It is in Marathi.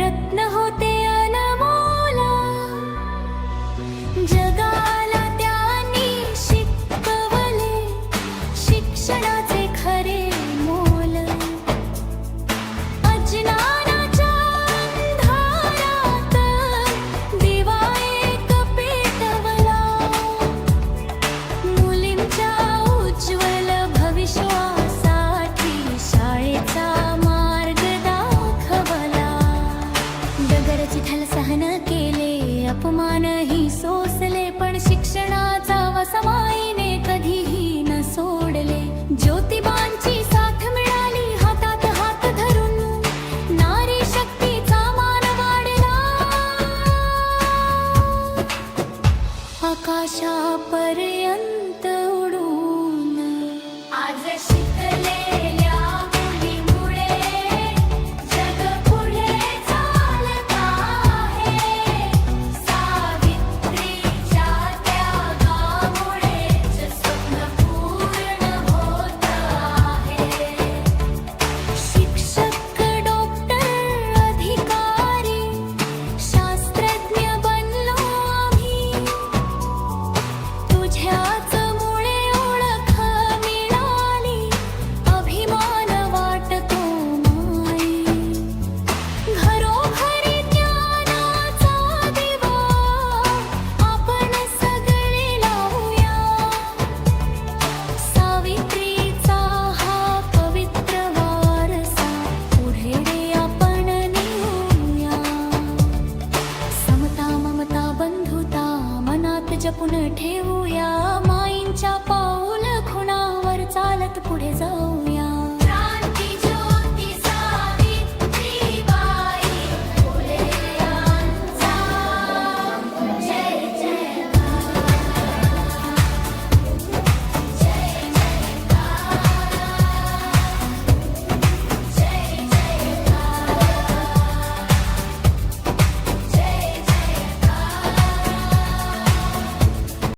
حيرتنا डगर सहन केले अपमानही सोसले पण शिक्षणाचा वसमाईने कधीही न सोडले. ज्योतिबांची साथ मिळाली हातात हात धरून. नारी शक्तीचा मान वाढला. आकाशापर्यंत जपून ठेवूया. माईंच्या पाऊल खुणावर चालत पुढे जाऊया.